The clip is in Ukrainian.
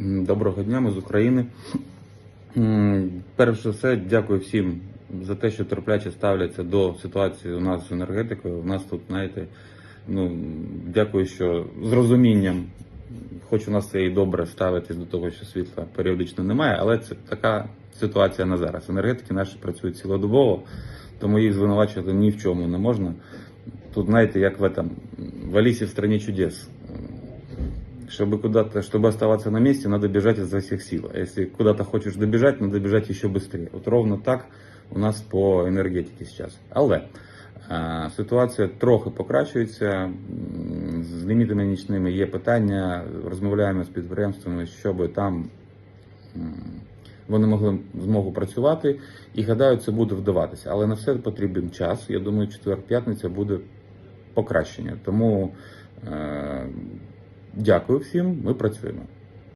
Доброго дня, ми з України. Перш за все, дякую всім за те, що терпляче ставляться до ситуації у нас з енергетикою. У нас тут, знаєте, ну дякую, що з розумінням, хоч у нас це і добре ставитись до того, що світла періодично немає, але це така ситуація на зараз. Енергетики наші працюють цілодобово, тому їх звинувачувати ні в чому не можна. Тут, знаєте, як в этом, в Алисе в стране чудес. Чтобы куда-то, чтобы оставаться на месте, надо бежать изо всех сил. А если куда-то хочешь добежать, надо бежать еще быстрее. Вот ровно так у нас по енергетиці зараз. Але е, ситуація трохи покращується. М, З лімітами нічними є питання. Розмовляємо з підприємствами, щоб там м, вони могли змогу працювати. І гадаю, це буде вдаватися. Але на все потрібен час. Я думаю, четвер-п'ятниця буде покращення. Тому е, дякую всім, ми працюємо.